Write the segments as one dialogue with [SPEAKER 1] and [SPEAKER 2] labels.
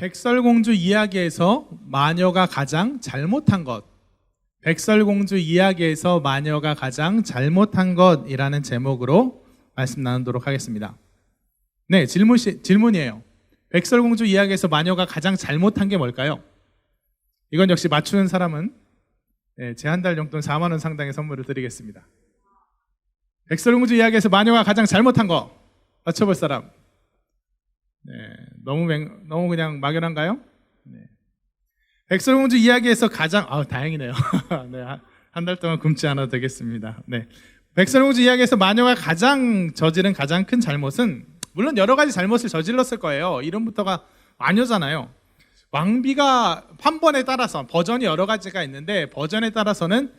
[SPEAKER 1] 백설공주 이야기에서 마녀가 가장 잘못한 것. 백설공주 이야기에서 마녀가 가장 잘못한 것이라는 제목으로 말씀 나누도록 하겠습니다. 네, 질문 질문이에요. 백설공주 이야기에서 마녀가 가장 잘못한 게 뭘까요? 이건 역시 맞추는 사람은 네, 제한 달 용돈 4만 원 상당의 선물을 드리겠습니다. 백설공주 이야기에서 마녀가 가장 잘못한 거 맞춰볼 사람. 네, 너무 맹, 너무 그냥 막연한가요? 네. 백설공주 이야기에서 가장 아 다행이네요. 네, 한달 동안 굶지 않아도 되겠습니다. 네. 백설공주 이야기에서 마녀가 가장 저지른 가장 큰 잘못은 물론 여러 가지 잘못을 저질렀을 거예요. 이름부터가 마녀잖아요. 왕비가 판번에 따라서 버전이 여러 가지가 있는데 버전에 따라서는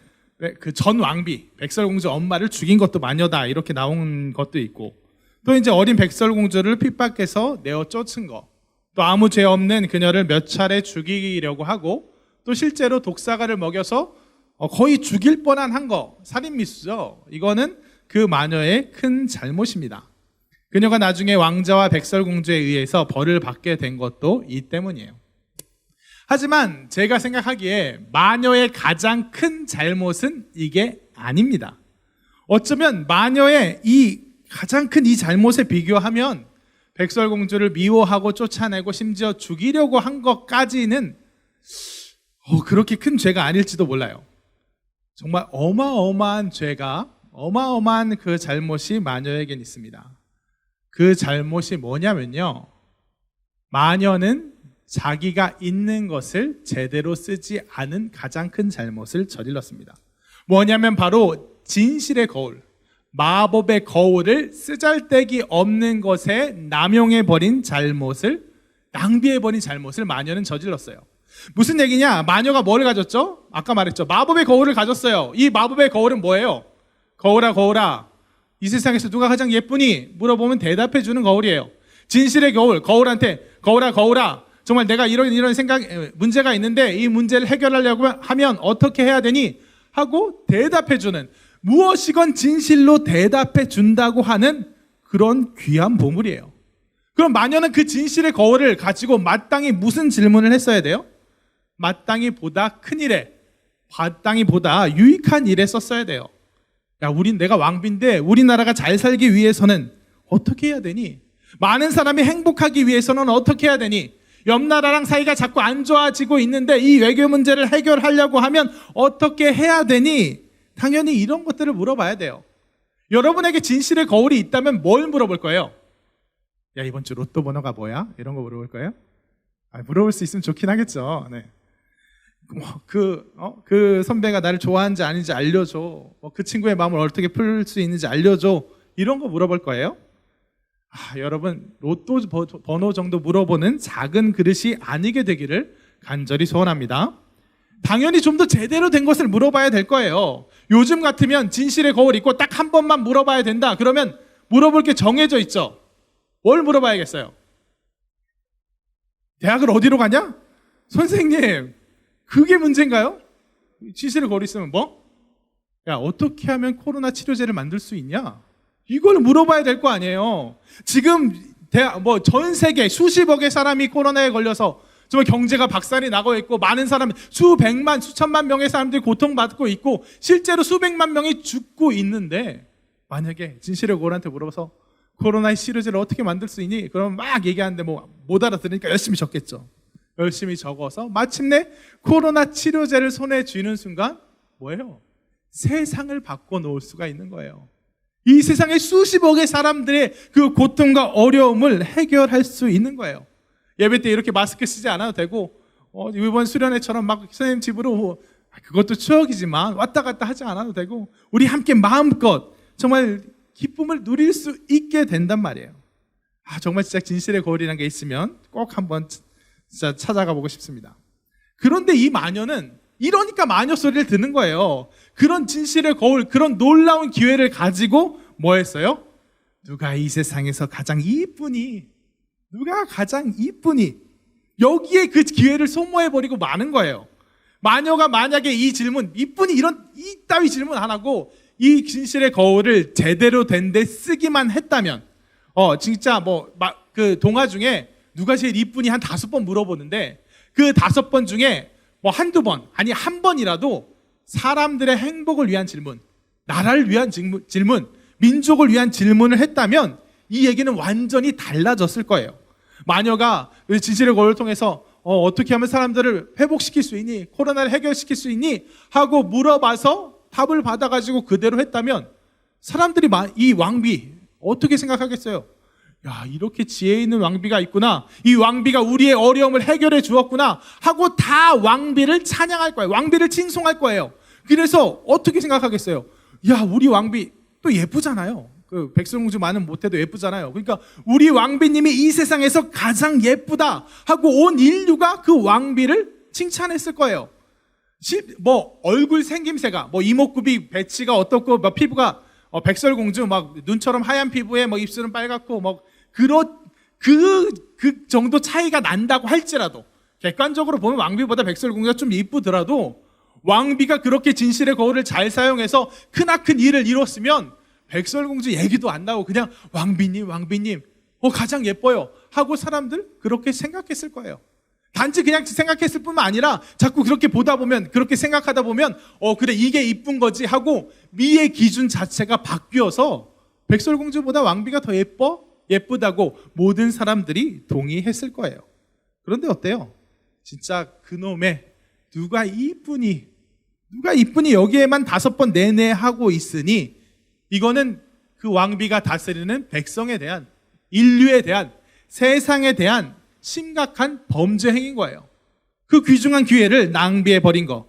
[SPEAKER 1] 그 전 왕비 백설공주 엄마를 죽인 것도 마녀다 이렇게 나온 것도 있고 또 이제 어린 백설공주를 핍박해서 내어 쫓은 거. 또 아무 죄 없는 그녀를 몇 차례 죽이려고 하고 또 실제로 독사가를 먹여서 어, 거의 죽일 뻔한 한 거. 살인 미수죠. 이거는 그 마녀의 큰 잘못입니다. 그녀가 나중에 왕자와 백설공주에 의해서 벌을 받게 된 것도 이 때문이에요. 하지만 제가 생각하기에 마녀의 가장 큰 잘못은 이게 아닙니다. 어쩌면 마녀의 이 가장 큰 이 잘못에 비교하면 백설공주를 미워하고 쫓아내고 심지어 죽이려고 한 것까지는 어, 그렇게 큰 죄가 아닐지도 몰라요. 정말 어마어마한 죄가 어마어마한 그 잘못이 마녀에겐 있습니다. 그 잘못이 뭐냐면요. 마녀는 자기가 있는 것을 제대로 쓰지 않은 가장 큰 잘못을 저질렀습니다. 뭐냐면 바로 진실의 거울. 마법의 거울을 쓰잘데기 없는 것에 남용해 버린 잘못을 낭비해 버린 잘못을 마녀는 저질렀어요. 무슨 얘기냐? 마녀가 뭐를 가졌죠? 아까 말했죠. 마법의 거울을 가졌어요. 이 마법의 거울은 뭐예요? 거울아 거울아 이 세상에서 누가 가장 예쁘니? 물어보면 대답해 주는 거울이에요. 진실의 거울, 거울한테 거울아 거울아 정말 내가 이런 이런 생각 문제가 있는데 이 문제를 해결하려고 하면 어떻게 해야 되니? 하고 대답해 주는 무엇이건 진실로 대답해 준다고 하는 그런 귀한 보물이에요. 그럼 마녀는 그 진실의 거울을 가지고 마땅히 무슨 질문을 했어야 돼요? 마땅히 보다 큰 일에, 마땅히 보다 유익한 일에 썼어야 돼요. 야, 우린 내가 왕비인데 우리나라가 잘 살기 위해서는 어떻게 해야 되니? 많은 사람이 행복하기 위해서는 어떻게 해야 되니? 옆 나라랑 사이가 자꾸 안 좋아지고 있는데 이 외교 문제를 해결하려고 하면 어떻게 해야 되니? 당연히 이런 것들을 물어봐야 돼요. 여러분에게 진실의 거울이 있다면 뭘 물어볼 거예요? 야, 이번 주 로또 번호가 뭐야? 이런 거 물어볼 거예요? 아, 물어볼 수 있으면 좋긴 하겠죠. 네. 뭐, 그, 어? 그 선배가 나를 좋아하는지 아닌지 알려줘. 뭐, 그 친구의 마음을 어떻게 풀 수 있는지 알려줘. 이런 거 물어볼 거예요? 아, 여러분, 로또 번호 정도 물어보는 작은 그릇이 아니게 되기를 간절히 소원합니다. 당연히 좀 더 제대로 된 것을 물어봐야 될 거예요. 요즘 같으면 진실의 거울 있고 딱 한 번만 물어봐야 된다. 그러면 물어볼 게 정해져 있죠. 뭘 물어봐야겠어요? 대학을 어디로 가냐? 선생님, 그게 문제인가요? 진실의 거울 있으면 뭐? 야, 어떻게 하면 코로나 치료제를 만들 수 있냐? 이걸 물어봐야 될 거 아니에요. 지금 대학, 뭐, 전 세계 수십억의 사람이 코로나에 걸려서 정말 경제가 박살이 나고 있고 많은 사람 수백만 수천만 명의 사람들이 고통받고 있고 실제로 수백만 명이 죽고 있는데 만약에 진실의 고울한테 물어봐서 코로나의 치료제를 어떻게 만들 수 있니? 그럼 막 얘기하는데 뭐 못 알아들으니까 열심히 적겠죠. 열심히 적어서 마침내 코로나 치료제를 손에 쥐는 순간 뭐예요? 세상을 바꿔 놓을 수가 있는 거예요. 이 세상의 수십억의 사람들의 그 고통과 어려움을 해결할 수 있는 거예요. 예배 때 이렇게 마스크 쓰지 않아도 되고 어, 이번 수련회처럼 막 선생님 집으로 아, 그것도 추억이지만 왔다 갔다 하지 않아도 되고 우리 함께 마음껏 정말 기쁨을 누릴 수 있게 된단 말이에요. 아 정말 진짜 진실의 거울이라는 게 있으면 꼭 한번 진짜 찾아가 보고 싶습니다. 그런데 이 마녀는 이러니까 마녀 소리를 듣는 거예요. 그런 진실의 거울, 그런 놀라운 기회를 가지고 뭐 했어요? 누가 이 세상에서 가장 이쁘니? 누가 가장 이쁘니? 여기에 그 기회를 소모해버리고 마는 거예요. 마녀가 만약에 이 질문, 이쁘니 이런, 이 따위 질문 안 하고 이 진실의 거울을 제대로 된 데 쓰기만 했다면, 어, 진짜 뭐, 그 동화 중에 누가 제일 이쁘니 한 다섯 번 물어보는데 그 다섯 번 중에 뭐 한두 번, 아니 한 번이라도 사람들의 행복을 위한 질문, 나라를 위한 질문, 질문, 민족을 위한 질문을 했다면 이 얘기는 완전히 달라졌을 거예요. 마녀가 진실의 거울을 통해서 어, 떻게 하면 사람들을 회복시킬 수 있니? 코로나를 해결시킬 수 있니? 하고 물어봐서 답을 받아가지고 그대로 했다면 사람들이 마- 이 왕비 어떻게 생각하겠어요? 야, 이렇게 지혜 있는 왕비가 있구나. 이 왕비가 우리의 어려움을 해결해 주었구나. 하고 다 왕비를 찬양할 거예요. 왕비를 칭송할 거예요. 그래서 어떻게 생각하겠어요? 야, 우리 왕비 또 예쁘잖아요. 그 백설공주 많은 못해도 예쁘잖아요. 그러니까 우리 왕비님이 이 세상에서 가장 예쁘다 하고 온 인류가 그 왕비를 칭찬했을 거예요. 시- 뭐 얼굴 생김새가 뭐 이목구비 배치가 어떻고 뭐 피부가 어, 백설공주 막 눈처럼 하얀 피부에 뭐 입술은 빨갛고 뭐 그런 그, 그 정도 차이가 난다고 할지라도 객관적으로 보면 왕비보다 백설공주가 좀 이쁘더라도 왕비가 그렇게 진실의 거울을 잘 사용해서 크나큰 일을 이뤘으면 백설공주 얘기도 안 나오고 그냥 왕비님 왕비님 어 가장 예뻐요 하고 사람들 그렇게 생각했을 거예요. 단지 그냥 생각했을 뿐만 아니라 자꾸 그렇게 보다 보면 그렇게 생각하다 보면 어 그래 이게 이쁜 거지 하고 미의 기준 자체가 바뀌어서 백설공주보다 왕비가 더 예뻐 예쁘다고 모든 사람들이 동의했을 거예요. 그런데 어때요? 진짜 그놈의 누가 이쁘니 누가 이쁘니 여기에만 다섯 번 내내 하고 있으니 이거는 그 왕비가 다스리는 백성에 대한 인류에 대한 세상에 대한 심각한 범죄 행인 거예요. 그 귀중한 기회를 낭비해 버린 거.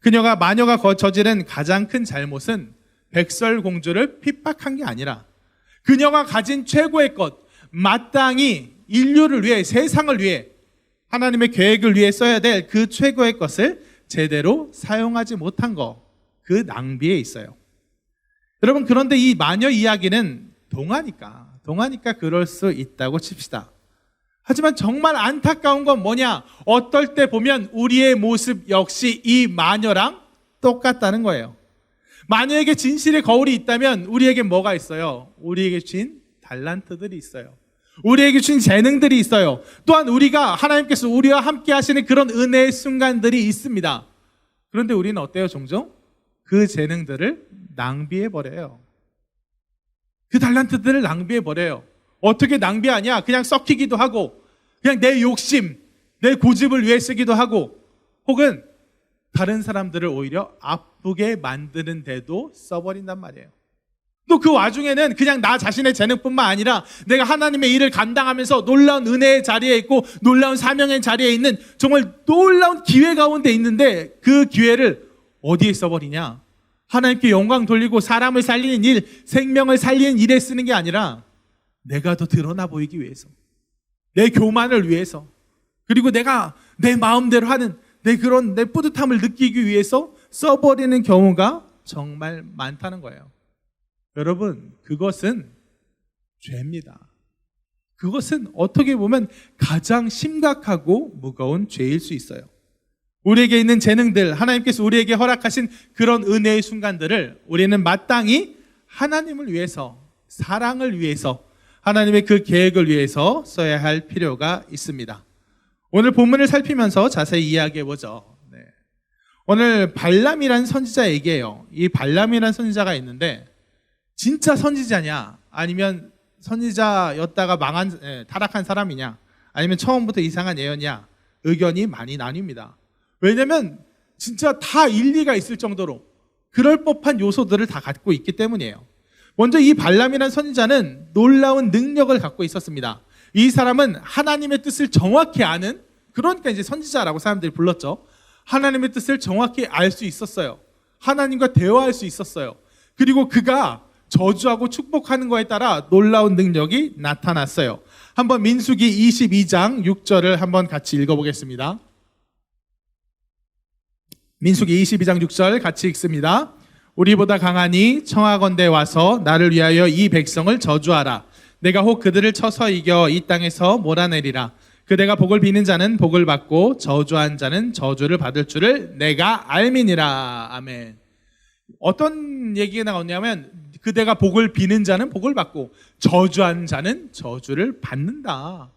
[SPEAKER 1] 그녀가 마녀가 거- 저지른 가장 큰 잘못은 백설 공주를 핍박한 게 아니라 그녀가 가진 최고의 것, 마땅히 인류를 위해 세상을 위해 하나님의 계획을 위해 써야 될 그 최고의 것을 제대로 사용하지 못한 거, 그 낭비에 있어요. 여러분, 그런데 이 마녀 이야기는 동화니까, 동화니까 그럴 수 있다고 칩시다. 하지만 정말 안타까운 건 뭐냐? 어떨 때 보면 우리의 모습 역시 이 마녀랑 똑같다는 거예요. 마녀에게 진실의 거울이 있다면 우리에게 뭐가 있어요? 우리에게 주신 달란트들이 있어요. 우리에게 주신 재능들이 있어요. 또한 우리가 하나님께서 우리와 함께 하시는 그런 은혜의 순간들이 있습니다. 그런데 우리는 어때요, 종종? 그 재능들을 낭비해 버려요. 그 달란트들을 낭비해 버려요. 어떻게 낭비하냐? 그냥 썩히기도 하고, 그냥 내 욕심, 내 고집을 위해 쓰기도 하고, 혹은 다른 사람들을 오히려 아프게 만드는 데도 써버린단 말이에요. 또 그 와중에는 그냥 나 자신의 재능뿐만 아니라 내가 하나님의 일을 감당하면서 놀라운 은혜의 자리에 있고 놀라운 사명의 자리에 있는 정말 놀라운 기회 가운데 있는데 그 기회를 어디에 써버리냐? 하나님께 영광 돌리고 사람을 살리는 일, 생명을 살리는 일에 쓰는 게 아니라 내가 더 드러나 보이기 위해서, 내 교만을 위해서, 그리고 내가 내 마음대로 하는 내 그런 내 뿌듯함을 느끼기 위해서 써버리는 경우가 정말 많다는 거예요. 여러분, 그것은 죄입니다. 그것은 어떻게 보면 가장 심각하고 무거운 죄일 수 있어요. 우리에게 있는 재능들, 하나님께서 우리에게 허락하신 그런 은혜의 순간들을 우리는 마땅히 하나님을 위해서, 사랑을 위해서, 하나님의 그 계획을 위해서 써야 할 필요가 있습니다. 오늘 본문을 살피면서 자세히 이야기해 보죠. 네. 오늘 발람이란 선지자 얘기예요. 이 발람이란 선지자가 있는데 진짜 선지자냐 아니면 선지자였다가 망한 예, 타락한 사람이냐 아니면 처음부터 이상한 예언이냐 의견이 많이 나뉩니다. 왜냐면 진짜 다 일리가 있을 정도로 그럴 법한 요소들을 다 갖고 있기 때문이에요. 먼저 이 발람이라는 선지자는 놀라운 능력을 갖고 있었습니다. 이 사람은 하나님의 뜻을 정확히 아는 그러니까 이제 선지자라고 사람들이 불렀죠. 하나님의 뜻을 정확히 알 수 있었어요. 하나님과 대화할 수 있었어요. 그리고 그가 저주하고 축복하는 거에 따라 놀라운 능력이 나타났어요. 한번 민수기 22장 6절을 한번 같이 읽어보겠습니다. 민수기 22장 6절 같이 읽습니다. 우리보다 강하니 청하건대 와서 나를 위하여 이 백성을 저주하라. 내가 혹 그들을 쳐서 이겨 이 땅에서 몰아내리라. 그대가 복을 비는 자는 복을 받고 저주한 자는 저주를 받을 줄을 내가 알미니라. 아멘. 어떤 얘기가 나오냐면 그대가 복을 비는 자는 복을 받고 저주한 자는 저주를 받는다.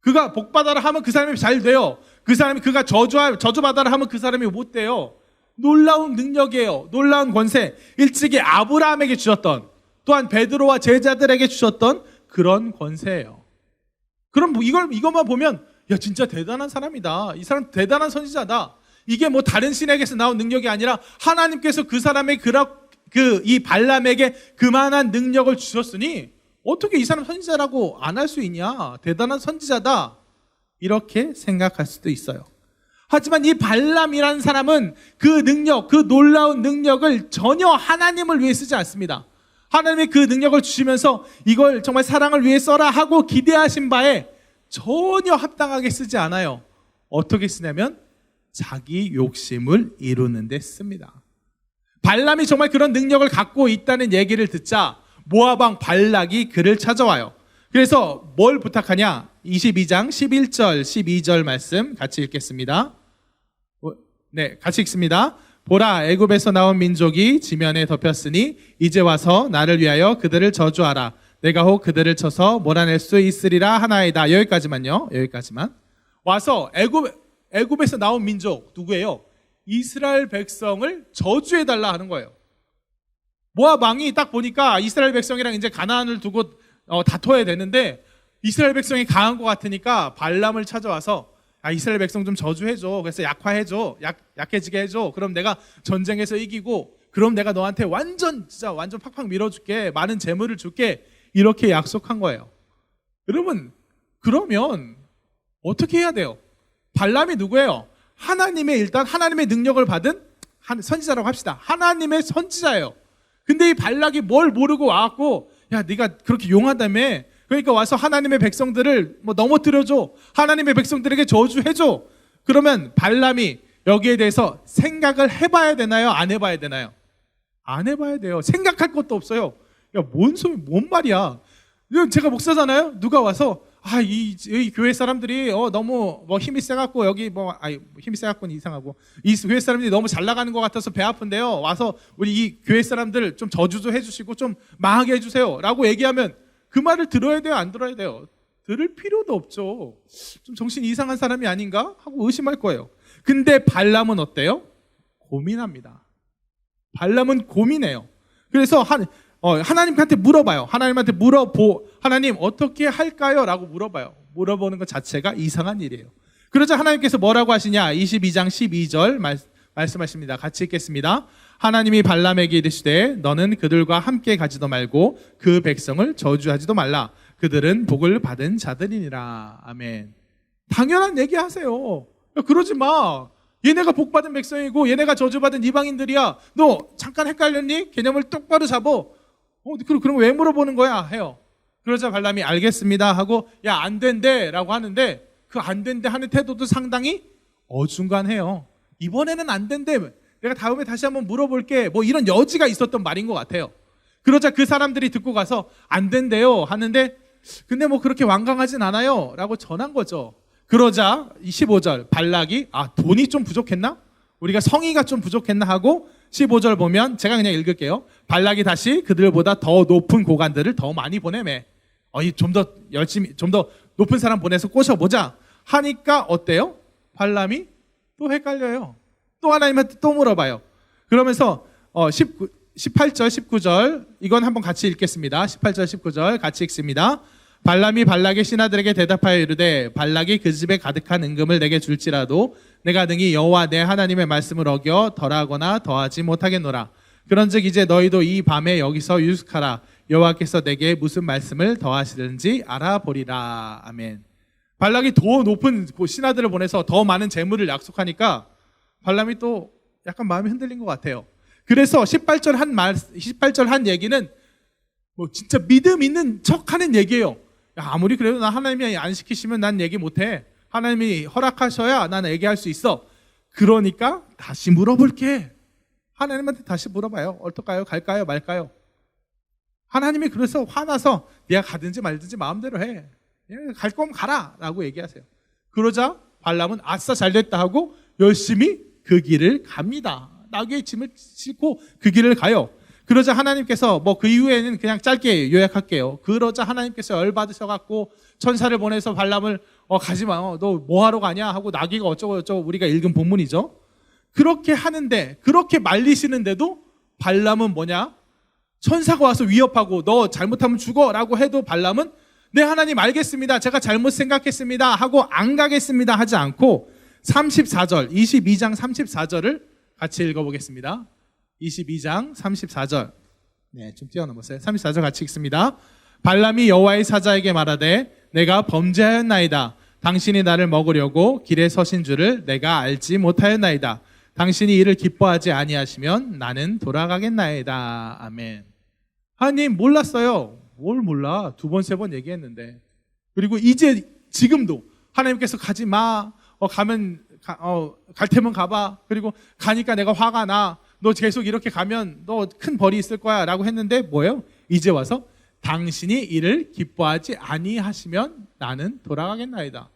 [SPEAKER 1] 그가 복 받아라 하면 그 사람이 잘 돼요. 그 사람이 그가 저주 저주 받아라 하면 그 사람이 못 돼요. 놀라운 능력이에요. 놀라운 권세. 일찍이 아브라함에게 주셨던 또한 베드로와 제자들에게 주셨던 그런 권세예요. 그럼 뭐 이걸 이것만 보면 야 진짜 대단한 사람이다. 이 사람 대단한 선지자다. 이게 뭐 다른 신에게서 나온 능력이 아니라 하나님께서 그 사람의 그이 발람에게 그만한 능력을 주셨으니 어떻게 이 사람 선지자라고 안 할 수 있냐? 대단한 선지자다. 이렇게 생각할 수도 있어요. 하지만 이 발람이라는 사람은 그 능력, 그 놀라운 능력을 전혀 하나님을 위해 쓰지 않습니다. 하나님이 그 능력을 주시면서 이걸 정말 사랑을 위해 써라 하고 기대하신 바에 전혀 합당하게 쓰지 않아요. 어떻게 쓰냐면 자기 욕심을 이루는 데 씁니다. 발람이 정말 그런 능력을 갖고 있다는 얘기를 듣자 모아방 발락이 그를 찾아와요. 그래서 뭘 부탁하냐? 22장 11절 12절 말씀 같이 읽겠습니다. 네, 같이 읽습니다. 보라 애굽에서 나온 민족이 지면에 덮였으니 이제 와서 나를 위하여 그들을 저주하라. 내가 혹 그들을 쳐서 몰아낼 수 있으리라 하나이다. 여기까지만요. 여기까지만. 와서 애굽 애굽에서 나온 민족 누구예요? 이스라엘 백성을 저주해 달라 하는 거예요. 모압 왕이 딱 보니까 이스라엘 백성이랑 이제 가나안을 두고 어, 다퉈야 되는데 이스라엘 백성이 강한 것 같으니까 발람을 찾아와서 아, 이스라엘 백성 좀 저주해줘. 그래서 약화해줘. 약, 약해지게 해줘. 그럼 내가 전쟁에서 이기고, 그럼 내가 너한테 완전, 진짜 완전 팍팍 밀어줄게. 많은 재물을 줄게. 이렇게 약속한 거예요. 여러분, 그러면 어떻게 해야 돼요? 발람이 누구예요? 하나님의 일단 하나님의 능력을 받은 선지자라고 합시다. 하나님의 선지자예요. 근데 이 발락이 뭘 모르고 와갖고 야 네가 그렇게 용하다며 그러니까 와서 하나님의 백성들을 뭐 넘어뜨려줘 하나님의 백성들에게 저주해줘 그러면 발람이 여기에 대해서 생각을 해봐야 되나요? 안 해봐야 되나요? 안 해봐야 돼요. 생각할 것도 없어요. 야, 뭔 소리, 뭔 말이야? 제가 목사잖아요? 누가 와서, 아, 이, 이 교회 사람들이, 어, 너무, 뭐, 힘이 세갖고, 여기 뭐, 아니, 힘이 세갖고는 이상하고, 이 교회 사람들이 너무 잘 나가는 것 같아서 배 아픈데요. 와서, 우리 이 교회 사람들 좀 저주도 해주시고, 좀 망하게 해주세요. 라고 얘기하면, 그 말을 들어야 돼요? 안 들어야 돼요? 들을 필요도 없죠. 좀 정신 이상한 사람이 아닌가? 하고 의심할 거예요. 근데 발람은 어때요? 고민합니다. 발람은 고민해요. 그래서 한, 어, 하나님한테 물어봐요. 하나님한테 물어보, 하나님 어떻게 할까요? 라고 물어봐요. 물어보는 것 자체가 이상한 일이에요. 그러자 하나님께서 뭐라고 하시냐? 22장 12절 말, 말씀하십니다. 같이 읽겠습니다. 하나님이 발람에게 이르시되 너는 그들과 함께 가지도 말고 그 백성을 저주하지도 말라. 그들은 복을 받은 자들이니라. 아멘. 당연한 얘기 하세요. 그러지 마. 얘네가 복 받은 백성이고 얘네가 저주받은 이방인들이야. 너 잠깐 헷갈렸니? 개념을 똑바로 잡어. 어, 그럼 그럼 왜 물어보는 거야? 해요. 그러자 발람이 알겠습니다 하고 야 안 된대 라고 하는데 그 안 된대 하는 태도도 상당히 어중간해요. 이번에는 안 된대. 내가 다음에 다시 한번 물어볼게. 뭐 이런 여지가 있었던 말인 것 같아요. 그러자 그 사람들이 듣고 가서 안 된대요 하는데 근데 뭐 그렇게 완강하진 않아요 라고 전한 거죠. 그러자 25절 발락이 아 돈이 좀 부족했나? 우리가 성의가 좀 부족했나 하고 15절 보면 제가 그냥 읽을게요. 발락이 다시 그들보다 더 높은 고관들을 더 많이 보내매. 어이 좀 더 열심히 좀 더 높은 사람 보내서 꼬셔보자 하니까 어때요? 발람이 또 헷갈려요. 또 하나님한테 또 물어봐요. 그러면서 어 19, 18절 19절 이건 한번 같이 읽겠습니다. 18절 19절 같이 읽습니다. 발람이 발락의 신하들에게 대답하여 이르되 발락이 그 집에 가득한 은금을 내게 줄지라도 내가 능히 여호와 내 하나님의 말씀을 어겨 덜하거나 더하지 못하겠노라. 그런즉 이제 너희도 이 밤에 여기서 유숙하라. 여호와께서 내게 무슨 말씀을 더하시는지 알아보리라. 아멘. 발락이 더 높은 그 신하들을 보내서 더 많은 재물을 약속하니까 발람이 또 약간 마음이 흔들린 것 같아요. 그래서 18절 한 말, 18절 한 얘기는 뭐 진짜 믿음 있는 척 하는 얘기예요. 야, 아무리 그래도 나 하나님이 안 시키시면 난 얘기 못해. 하나님이 허락하셔야 난 얘기할 수 있어. 그러니까 다시 물어볼게. 하나님한테 다시 물어봐요. 어떨까요? 갈까요? 말까요? 하나님이 그래서 화나서 네가 가든지 말든지 마음대로 해. 예, 갈 거면 가라. 라고 얘기하세요. 그러자 발람은 아싸 잘 됐다 하고 열심히 그 길을 갑니다. 나귀의 짐을 싣고 그 길을 가요. 그러자 하나님께서 뭐 그 이후에는 그냥 짧게 요약할게요. 그러자 하나님께서 열 받으셔 갖고 천사를 보내서 발람을 어 가지 마. 어, 너 뭐 하러 가냐 하고 나귀가 어쩌고 저쩌고 우리가 읽은 본문이죠. 그렇게 하는데 그렇게 말리시는데도 발람은 뭐냐? 천사가 와서 위협하고 너 잘못하면 죽어라고 해도 발람은 네 하나님 알겠습니다. 제가 잘못 생각했습니다 하고 안 가겠습니다 하지 않고 34절 22장 34절을 같이 읽어보겠습니다. 22장 34절 네, 좀 뛰어넘었어요. 34절 같이 읽습니다. 발람이 여호와의 사자에게 말하되 내가 범죄하였나이다. 당신이 나를 먹으려고 길에 서신 줄을 내가 알지 못하였나이다. 당신이 이를 기뻐하지 아니하시면 나는 돌아가겠나이다. 아멘. 하나님 몰랐어요. 뭘 몰라? 두 번, 세 번 얘기했는데. 그리고 이제 지금도 하나님께서 가지 마. 어, 가면 가, 어, 갈 테면 가봐. 그리고 가니까 내가 화가 나. 너 계속 이렇게 가면 너 큰 벌이 있을 거야 라고 했는데 뭐예요? 이제 와서 당신이 이를 기뻐하지 아니하시면 나는 돌아가겠나이다.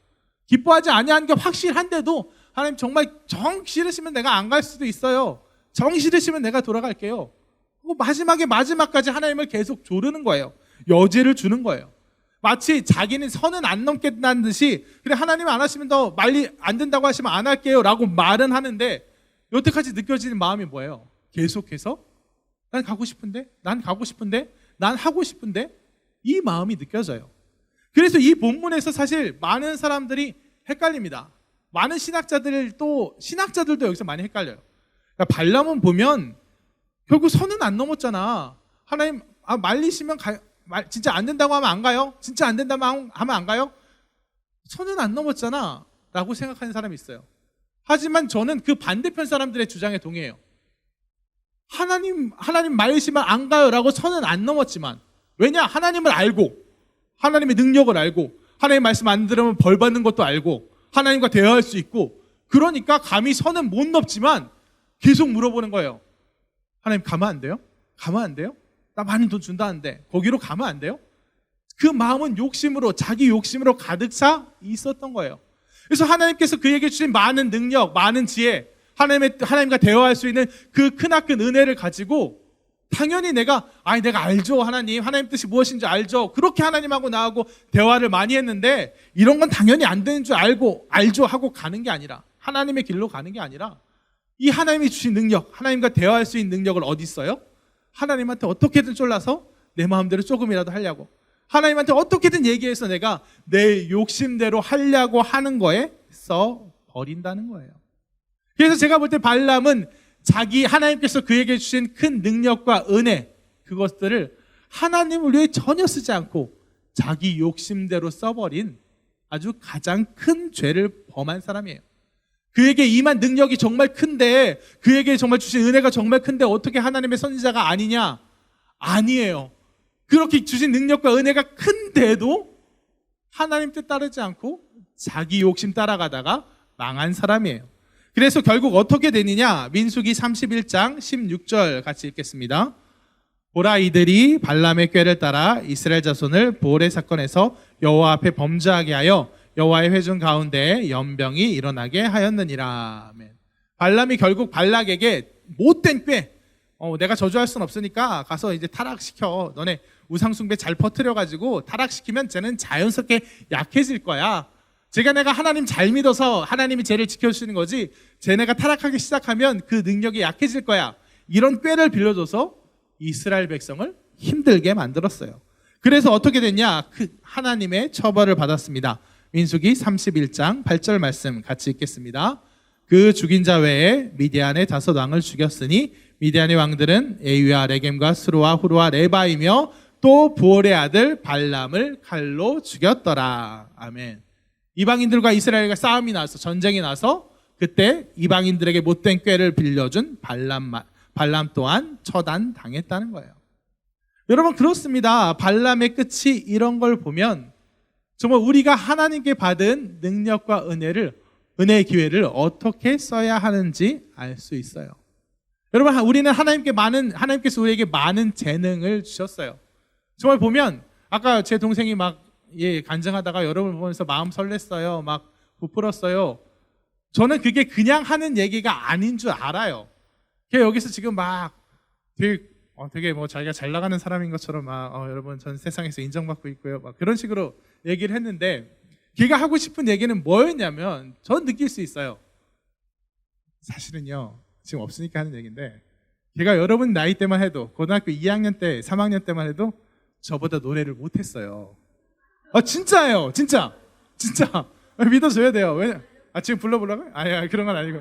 [SPEAKER 1] 기뻐하지 아니한 게 확실한데도 하나님 정말 정 싫으시면 내가 안 갈 수도 있어요. 정 싫으시면 내가 돌아갈게요. 마지막에 마지막까지 하나님을 계속 조르는 거예요. 여지를 주는 거예요. 마치 자기는 선은 안 넘겠다는 듯이 그래 하나님 안 하시면 더 말리 안 된다고 하시면 안 할게요라고 말은 하는데 여태까지 느껴지는 마음이 뭐예요? 계속해서 난 가고 싶은데 난 가고 싶은데 난 하고 싶은데 이 마음이 느껴져요. 그래서 이 본문에서 사실 많은 사람들이 헷갈립니다. 많은 신학자들 또 신학자들도 여기서 많이 헷갈려요. 그러니까 발람은 보면 결국 선은 안 넘었잖아. 하나님 아, 말리시면 가, 말, 진짜 안 된다고 하면 안 가요? 진짜 안 된다면 하면 안 가요? 선은 안 넘었잖아. 라고 생각하는 사람이 있어요. 하지만 저는 그 반대편 사람들의 주장에 동의해요. 하나님, 하나님 말리시면 안 가요. 라고 선은 안 넘었지만. 왜냐? 하나님을 알고, 하나님의 능력을 알고, 하나님 말씀 안 들으면 벌 받는 것도 알고, 하나님과 대화할 수 있고, 그러니까 감히 선은 못 넘지만 계속 물어보는 거예요. 하나님 가면 안 돼요? 가면 안 돼요? 나 많은 돈 준다는데 거기로 가면 안 돼요? 그 마음은 욕심으로 자기 욕심으로 가득 차 있었던 거예요. 그래서 하나님께서 그에게 주신 많은 능력, 많은 지혜, 하나님의 하나님과 대화할 수 있는 그 크나큰 은혜를 가지고 당연히 내가 아니 내가 알죠 하나님. 하나님 뜻이 무엇인지 알죠. 그렇게 하나님하고 나하고 대화를 많이 했는데 이런 건 당연히 안 되는 줄 알고 알죠 하고 가는 게 아니라 하나님의 길로 가는 게 아니라 이 하나님이 주신 능력 하나님과 대화할 수 있는 능력을 어디 있어요? 하나님한테 어떻게든 쫄라서 내 마음대로 조금이라도 하려고 하나님한테 어떻게든 얘기해서 내가 내 욕심대로 하려고 하는 거에 써 버린다는 거예요. 그래서 제가 볼 때 발람은 자기 하나님께서 그에게 주신 큰 능력과 은혜 그것들을 하나님을 위해 전혀 쓰지 않고 자기 욕심대로 써버린 아주 가장 큰 죄를 범한 사람이에요. 그에게 임한 능력이 정말 큰데 그에게 정말 주신 은혜가 정말 큰데 어떻게 하나님의 선지자가 아니냐? 아니에요. 그렇게 주신 능력과 은혜가 큰데도 하나님 뜻 따르지 않고 자기 욕심 따라가다가 망한 사람이에요. 그래서 결국 어떻게 되느냐? 민수기 31장 16절 같이 읽겠습니다. 보라 이들이 발람의 꾀를 따라 이스라엘 자손을 보레 사건에서 여호와 앞에 범죄하게 하여 여호와의 회중 가운데 연병이 일어나게 하였느니라. 발람이 결국 발락에게 못된 꾀, 어, 내가 저주할 순 없으니까 가서 이제 타락시켜. 너네 우상숭배 잘 퍼뜨려가지고 타락시키면 쟤는 자연스럽게 약해질 거야. 제가 내가 하나님 잘 믿어서 하나님이 쟤를 지켜주시는 거지. 쟤네가 타락하기 시작하면 그 능력이 약해질 거야. 이런 꾀를 빌려줘서 이스라엘 백성을 힘들게 만들었어요. 그래서 어떻게 됐냐? 그 하나님의 처벌을 받았습니다. 민수기 31장 8절 말씀 같이 읽겠습니다. 그 죽인 자 외에 미디안의 다섯 왕을 죽였으니 미디안의 왕들은 에위와 레겜과 스루와 후루와 레바이며 또 부올의 아들 발람을 칼로 죽였더라. 아멘. 이방인들과 이스라엘과 싸움이 나서 전쟁이 나서 그때 이방인들에게 못된 꾀를 빌려준 발람 발람 또한 처단 당했다는 거예요. 여러분 그렇습니다. 발람의 끝이 이런 걸 보면 정말 우리가 하나님께 받은 능력과 은혜를 은혜의 기회를 어떻게 써야 하는지 알 수 있어요. 여러분 우리는 하나님께 많은 하나님께서 우리에게 많은 재능을 주셨어요. 정말 보면 아까 제 동생이 막 예, 간증하다가 여러분을 보면서 마음 설렜어요. 막 부풀었어요. 저는 그게 그냥 하는 얘기가 아닌 줄 알아요. 걔 여기서 지금 막 되게 어, 되게 뭐 자기가 잘 나가는 사람인 것처럼 막 어, 여러분 전 세상에서 인정받고 있고요. 막 그런 식으로 얘기를 했는데 걔가 하고 싶은 얘기는 뭐였냐면 전 느낄 수 있어요. 사실은요 지금 없으니까 하는 얘기인데 걔가 여러분 나이 때만 해도 고등학교 2학년 때 3학년 때만 해도 저보다 노래를 못했어요. 아 진짜예요, 진짜, 진짜 믿어줘야 돼요. 왜? 아 지금 불러보라고? 아니 그런 건 아니고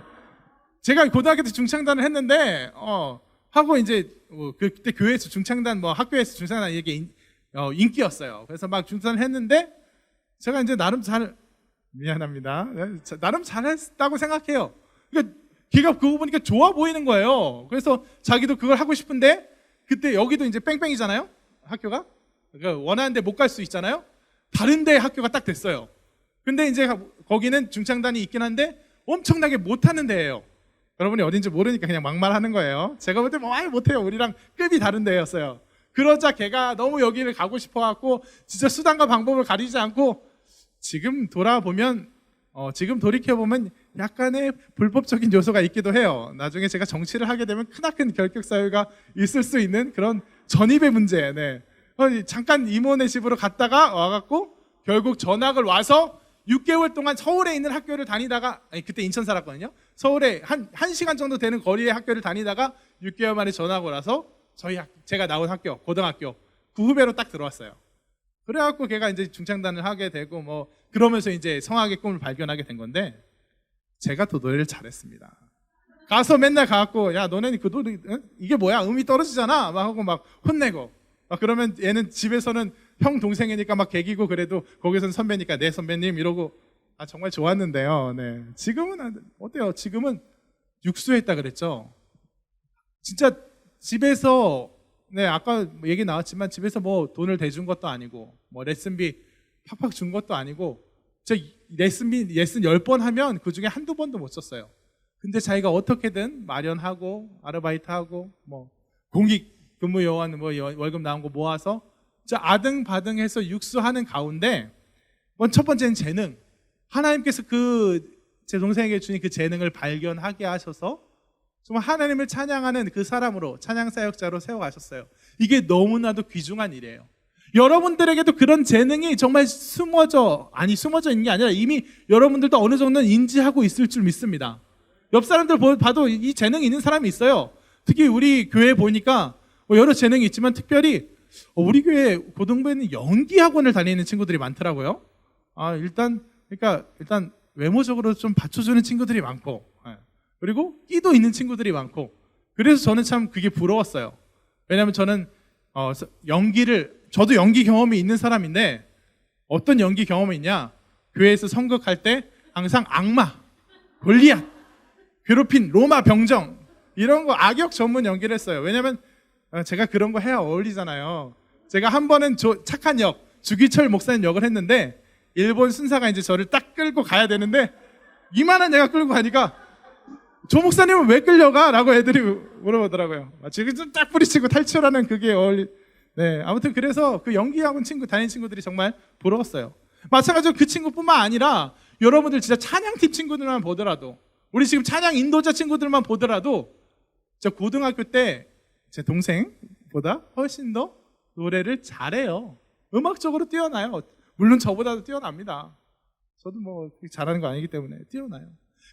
[SPEAKER 1] 제가 고등학교 때 중창단을 했는데 어 하고 이제 뭐 그때 교회에서 중창단 뭐 학교에서 중창단 이게 인, 어, 인기였어요. 그래서 막 중창단 했는데 제가 이제 나름 잘 미안합니다. 네, 자, 나름 잘했다고 생각해요. 그러니까 걔가 그거 보니까 좋아 보이는 거예요. 그래서 자기도 그걸 하고 싶은데 그때 여기도 이제 뺑뺑이잖아요. 학교가 그러니까 원하는데 못 갈 수 있잖아요. 다른 데 학교가 딱 됐어요. 근데 이제 거기는 중창단이 있긴 한데 엄청나게 못하는 데예요. 여러분이 어딘지 모르니까 그냥 막말하는 거예요. 제가 볼때뭐 아예 못해요. 우리랑 급이 다른 데였어요. 그러자 걔가 너무 여기를 가고 싶어갖고 진짜 수단과 방법을 가리지 않고 지금 돌아보면 어, 지금 돌이켜 보면 약간의 불법적인 요소가 있기도 해요. 나중에 제가 정치를 하게 되면 크나큰 결격 사유가 있을 수 있는 그런 전입의 문제. 네. 어, 잠깐 이모네 집으로 갔다가 와갖고 결국 전학을 와서 6개월 동안 서울에 있는 학교를 다니다가 아니 그때 인천 살았거든요. 서울에 한 1시간 정도 되는 거리의 학교를 다니다가 6개월 만에 전학을 와서 저희 학, 제가 나온 학교 고등학교 그 후배로 딱 들어왔어요. 그래갖고 걔가 이제 중창단을 하게 되고 뭐 그러면서 이제 성악의 꿈을 발견하게 된 건데 제가 더 노래를 잘했습니다. 가서 맨날 가갖고 야 너네는 그 노래 응? 이게 뭐야 음이 떨어지잖아 막 하고 막 혼내고 막 그러면 얘는 집에서는 형 동생이니까 막 개기고 그래도 거기서는 선배니까 내 선배님 이러고 아 정말 좋았는데요. 네 지금은 안- 어때요? 지금은 육수했다 그랬죠. 진짜 집에서 네 아까 뭐 얘기 나왔지만 집에서 뭐 돈을 대준 것도 아니고 뭐 레슨비 팍팍 준 것도 아니고 저 레슨비 레슨 10번 하면 그 중에 한두 번도 못 썼어요. 근데 자기가 어떻게든 마련하고 아르바이트하고 뭐 공익 근무 요원 뭐 여- 월급 나온 거 모아서 저 아등바등해서 육수하는 가운데 먼첫 번째는 재능. 하나님께서 그 제 동생에게 주신 그 재능을 발견하게 하셔서 정말 하나님을 찬양하는 그 사람으로 찬양 사역자로 세워가셨어요. 이게 너무나도 귀중한 일이에요. 여러분들에게도 그런 재능이 정말 숨어져 아니 숨어져 있는 게 아니라 이미 여러분들도 어느 정도는 인지하고 있을 줄 믿습니다. 옆 사람들 보- 봐도 이 재능이 있는 사람이 있어요. 특히 우리 교회 보니까 뭐 여러 재능이 있지만 특별히 어, 우리 교회 고등부에는 연기 학원을 다니는 친구들이 많더라고요. 아 일단 그러니까 일단 외모적으로 좀 받쳐주는 친구들이 많고 예. 그리고 끼도 있는 친구들이 많고 그래서 저는 참 그게 부러웠어요. 왜냐하면 저는 어, 서- 연기를 저도 연기 경험이 있는 사람인데 어떤 연기 경험이 있냐? 교회에서 선극할 때 항상 악마, 골리앗, 괴롭힌 로마 병정 이런 거 악역 전문 연기를 했어요. 왜냐면 어, 제가 그런 거 해야 어울리잖아요. 제가 한 번은 조- 착한 역 주기철 목사님 역을 했는데 일본 순사가 이제 저를 딱 끌고 가야 되는데 이만한 애가 끌고 가니까 조 목사님은 왜 끌려가? 라고 애들이 물어보더라고요. 아, 지금 좀딱 뿌리치고 탈출하는 그게 어울리. 네, 아무튼 그래서 그 연기학원 친구 다니는 친구들이 정말 부러웠어요. 마찬가지로 그 친구뿐만 아니라 여러분들 진짜 찬양팀 친구들만 보더라도 우리 지금 찬양 인도자 친구들만 보더라도 저 고등학교 때 제 동생보다 훨씬 더 노래를 잘해요. 음악적으로 뛰어나요. 물론 저보다도 뛰어납니다. 저도 뭐 잘하는 거 아니기 때문에 뛰어나요.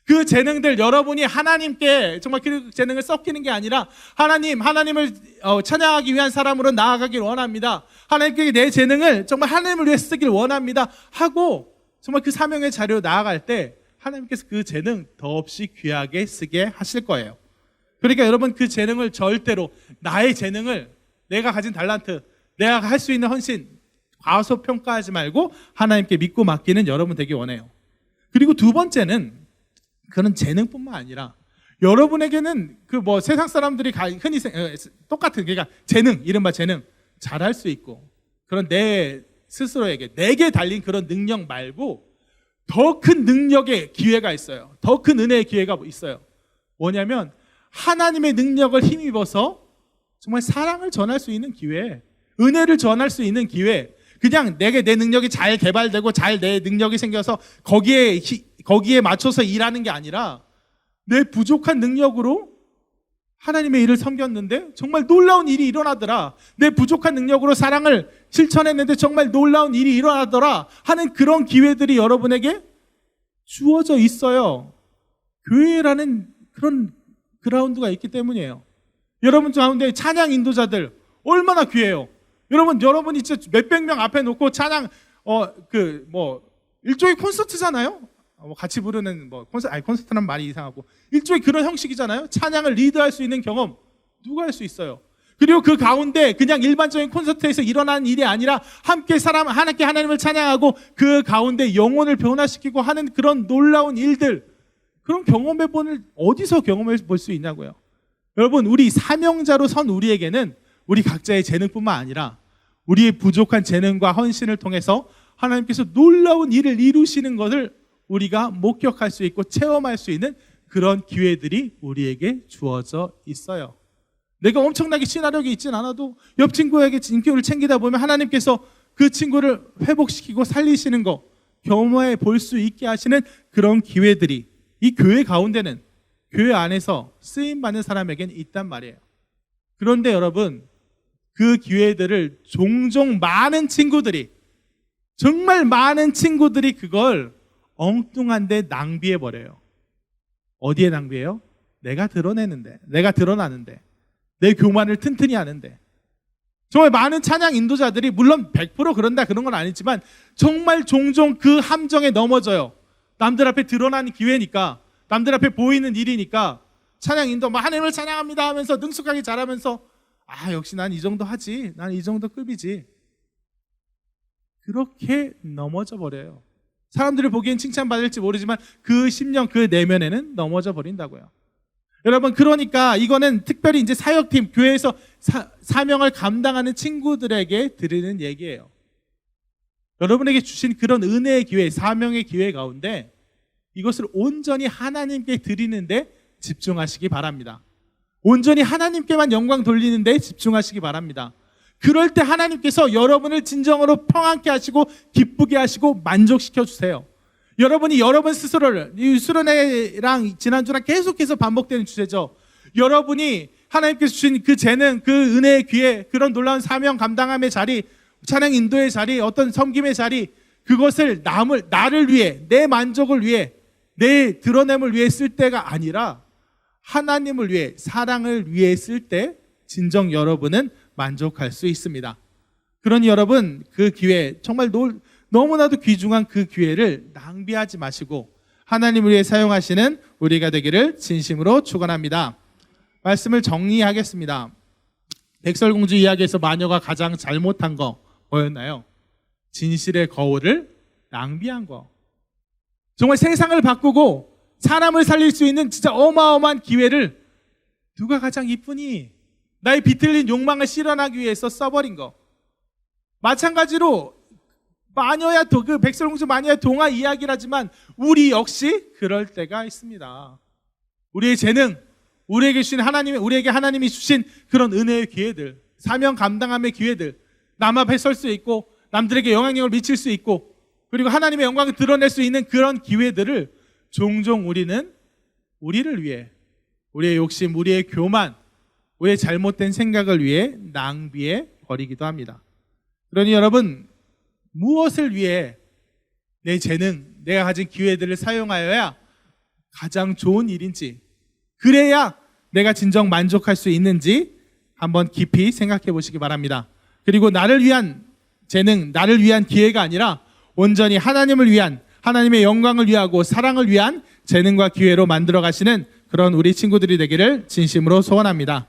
[SPEAKER 1] 그 재능들 여러분이 하나님께 정말 그 재능을 썩히는 게 아니라 하나님 하나님을 어, 찬양하기 위한 사람으로 나아가길 원합니다. 하나님께 내 재능을 정말 하나님을 위해 쓰길 원합니다. 하고 정말 그 사명의 자리로 나아갈 때 하나님께서 그 재능 더없이 귀하게 쓰게 하실 거예요. 그러니까 여러분 그 재능을 절대로 나의 재능을 내가 가진 달란트, 내가 할 수 있는 헌신 과소 평가하지 말고 하나님께 믿고 맡기는 여러분 되기 원해요. 그리고 두 번째는 그런 재능뿐만 아니라 여러분에게는 그 뭐 세상 사람들이 가- 흔히 생- 어, 똑같은 그러니까 재능 이른바 재능 잘할 수 있고 그런 내 스스로에게 내게 달린 그런 능력 말고 더 큰 능력의 기회가 있어요. 더 큰 은혜의 기회가 있어요. 뭐냐면 하나님의 능력을 힘입어서 정말 사랑을 전할 수 있는 기회, 은혜를 전할 수 있는 기회. 그냥 내게 내 능력이 잘 개발되고 잘 내 능력이 생겨서 거기에 히- 거기에 맞춰서 일하는 게 아니라 내 부족한 능력으로 하나님의 일을 섬겼는데 정말 놀라운 일이 일어나더라. 내 부족한 능력으로 사랑을 실천했는데 정말 놀라운 일이 일어나더라 하는 그런 기회들이 여러분에게 주어져 있어요. 교회라는 그런 그라운드가 있기 때문이에요. 여러분 가운데 찬양 인도자들 얼마나 귀해요. 여러분 여러분이 진짜 몇백 명 앞에 놓고 찬양 어 그 뭐 일종의 콘서트잖아요. 어, 뭐 같이 부르는 뭐 콘서트 아니 콘서트란 말이 이상하고 일종의 그런 형식이잖아요. 찬양을 리드할 수 있는 경험 누가 할 수 있어요? 그리고 그 가운데 그냥 일반적인 콘서트에서 일어나는 일이 아니라 함께 사람 하나님께 하나님을 찬양하고 그 가운데 영혼을 변화시키고 하는 그런 놀라운 일들 그런 경험해 보는 어디서 경험해 볼 수 있냐고요. 여러분 우리 사명자로 선 우리에게는 우리 각자의 재능뿐만 아니라 우리의 부족한 재능과 헌신을 통해서 하나님께서 놀라운 일을 이루시는 것을 우리가 목격할 수 있고 체험할 수 있는 그런 기회들이 우리에게 주어져 있어요. 내가 엄청나게 신화력이 있진 않아도 옆 친구에게 인격을 챙기다 보면 하나님께서 그 친구를 회복시키고 살리시는 거 경험해 볼 수 있게 하시는 그런 기회들이 이 교회 가운데는 교회 안에서 쓰임 받는 사람에게는 있단 말이에요. 그런데 여러분 그 기회들을 종종 많은 친구들이 정말 많은 친구들이 그걸 엉뚱한데 낭비해 버려요. 어디에 낭비해요? 내가 드러내는데, 내가 드러나는데, 내 교만을 튼튼히 하는데. 정말 많은 찬양 인도자들이 물론 100% 그런다 그런 건 아니지만 정말 종종 그 함정에 넘어져요. 남들 앞에 드러나는 기회니까, 남들 앞에 보이는 일이니까 찬양 인도, 뭐 하나님을 찬양합니다 하면서 능숙하게 잘하면서 아 역시 난 이 정도 하지, 난 이 정도 급이지. 그렇게 넘어져 버려요. 사람들이 보기엔 칭찬받을지 모르지만 그 심령, 그 내면에는 넘어져 버린다고요. 여러분, 그러니까 이거는 특별히 이제 사역팀, 교회에서 사, 사명을 감당하는 친구들에게 드리는 얘기예요. 여러분에게 주신 그런 은혜의 기회, 사명의 기회 가운데 이것을 온전히 하나님께 드리는데 집중하시기 바랍니다. 온전히 하나님께만 영광 돌리는데 집중하시기 바랍니다. 그럴 때 하나님께서 여러분을 진정으로 평안케 하시고 기쁘게 하시고 만족시켜 주세요. 여러분이 여러분 스스로를 이 수련회랑 지난주랑 계속해서 반복되는 주제죠. 여러분이 하나님께서 주신 그 재능, 그 은혜의 기회, 그런 놀라운 사명 감당함의 자리, 찬양 인도의 자리, 어떤 섬김의 자리, 그것을 남을 나를 위해 내 만족을 위해 내 드러냄을 위해 쓸 때가 아니라 하나님을 위해 사랑을 위해 쓸 때 진정 여러분은 만족할 수 있습니다. 그러니 여러분 그 기회 정말 놀, 너무나도 귀중한 그 기회를 낭비하지 마시고 하나님을 위해 사용하시는 우리가 되기를 진심으로 축원합니다. 말씀을 정리하겠습니다. 백설공주 이야기에서 마녀가 가장 잘못한 거 뭐였나요? 진실의 거울을 낭비한 거. 정말 세상을 바꾸고 사람을 살릴 수 있는 진짜 어마어마한 기회를 누가 가장 이쁘니? 나의 비틀린 욕망을 실현하기 위해서 써버린 거. 마찬가지로 마녀야 도, 그 백설공주 마녀야 동화 이야기라지만 우리 역시 그럴 때가 있습니다. 우리의 재능, 우리에게 주신 하나님, 우리에게 하나님이 주신 그런 은혜의 기회들, 사명 감당함의 기회들, 남 앞에 설 수 있고 남들에게 영향력을 미칠 수 있고 그리고 하나님의 영광을 드러낼 수 있는 그런 기회들을 종종 우리는 우리를 위해 우리의 욕심, 우리의 교만, 우리의 잘못된 생각을 위해 낭비해 버리기도 합니다. 그러니 여러분 무엇을 위해 내 재능, 내가 가진 기회들을 사용하여야 가장 좋은 일인지 그래야 내가 진정 만족할 수 있는지 한번 깊이 생각해 보시기 바랍니다. 그리고 나를 위한 재능, 나를 위한 기회가 아니라 온전히 하나님을 위한 하나님의 영광을 위하고 사랑을 위한 재능과 기회로 만들어 가시는 그런 우리 친구들이 되기를 진심으로 소원합니다.